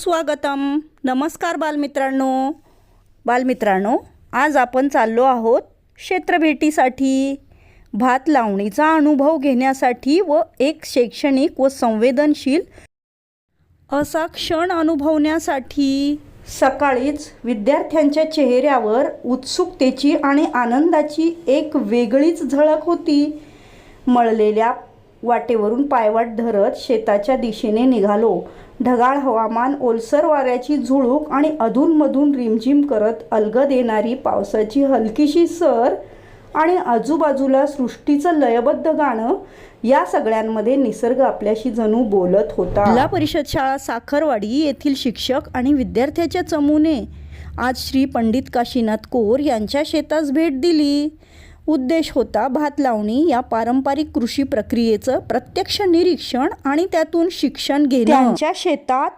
स्वागतम. नमस्कार बालमित्रांनो. बालमित्रांनो आज आपण चाललो आहोत क्षेत्रभेटीसाठी भात लावणीचा अनुभव घेण्यासाठी व एक शैक्षणिक व संवेदनशील असा क्षण अनुभवण्यासाठी. सकाळीच विद्यार्थ्यांच्या चेहऱ्यावर उत्सुकतेची आणि आनंदाची एक वेगळीच झळक होती. मळलेल्या वाटेवरून पायवाट धरत शेताच्या दिशेने निघालो. ढगाळ हवामान ओलसर वाऱ्याची झुळूक आणि अधूनमधून रिमझिम करत अलगद येणारी पावसाची हलकीशी सर आणि आजूबाजूला सृष्टीचं लयबद्ध गाणं या सगळ्यांमध्ये निसर्ग आपल्याशी जणू बोलत होता. जिल्हा परिषद शाळा साखरवाडी येथील शिक्षक आणि विद्यार्थ्याच्या चमूने आज श्री पंडित काशीनाथ कोर यांच्या शेतास भेट दिली. उद्देश होता भात लावणी या पारंपरिक कृषी प्रक्रियेचं प्रत्यक्ष निरीक्षण आणि त्यातून शिक्षण घेणं. त्यांच्या शेतात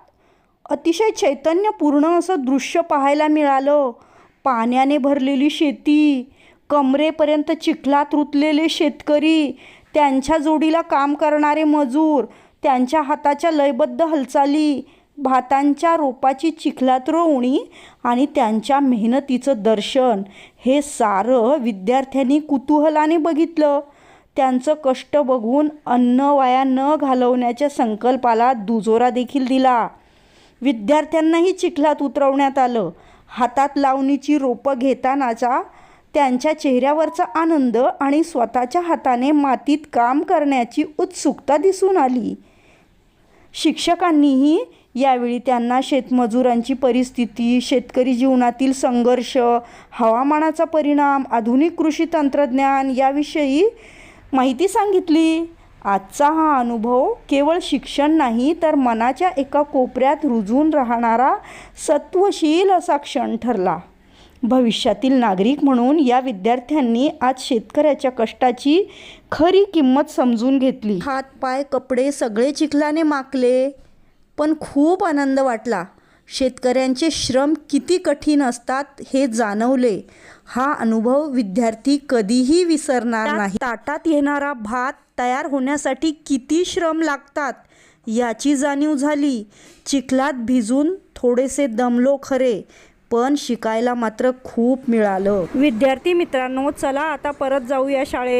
अतिशय चैतन्यपूर्ण असं दृश्य पाहायला मिळालं. पाण्याने भरलेली शेती कमरेपर्यंत चिखलात रुतलेले शेतकरी त्यांच्या जोडीला काम करणारे मजूर त्यांच्या हाताच्या लयबद्ध हालचाली भातांच्या रोपाची चिखलात रोवणी आणि त्यांच्या मेहनतीचं दर्शन. हे सारं विद्यार्थ्यांनी कुतूहलाने बघितलं. त्यांचं कष्ट बघून अन्न वाया न घालवण्याच्या संकल्पाला दुजोरा देखील दिला. विद्यार्थ्यांनाही चिखलात उतरवण्यात आलं. हातात लावणीची रोपं घेतानाचा त्यांच्या चेहऱ्यावरचा आनंद आणि स्वतःच्या हाताने मातीत काम करण्याची उत्सुकता दिसून आली. शिक्षकांनीही यावेळी त्यांना शेतमजुरांची परिस्थिती शेतकरी जीवनातील संघर्ष हवामानाचा परिणाम आधुनिक कृषी तंत्रज्ञान याविषयी माहिती सांगितली. आजचा हा अनुभव केवळ शिक्षण नाही तर मनाच्या एका कोपऱ्यात रुजून राहणारा सत्वशील असा क्षण ठरला. भविष्यातील नागरिक म्हणून या विद्यार्थ्यांनी आज शेतकऱ्याच्या कष्टाची खरी किंमत समजून घेतली. हात पाय कपडे सगळे चिखलाने माकले पण खूप आनंद वाटला. शेतकऱ्यांचे श्रम किती कठीण असतात हे जाणवले. हा अनुभव विद्यार्थी कधीही विसरणार नाही. ताटात येणारा भात तयार होण्यासाठी किती श्रम लागतात याची जाणीव झाली. चिखलात भिजून थोडेसे दमलो खरे पण शिकायला मात्र खूप मिळालं. विद्यार्थी मित्रांनो चला आता परत जाऊया शाळेत.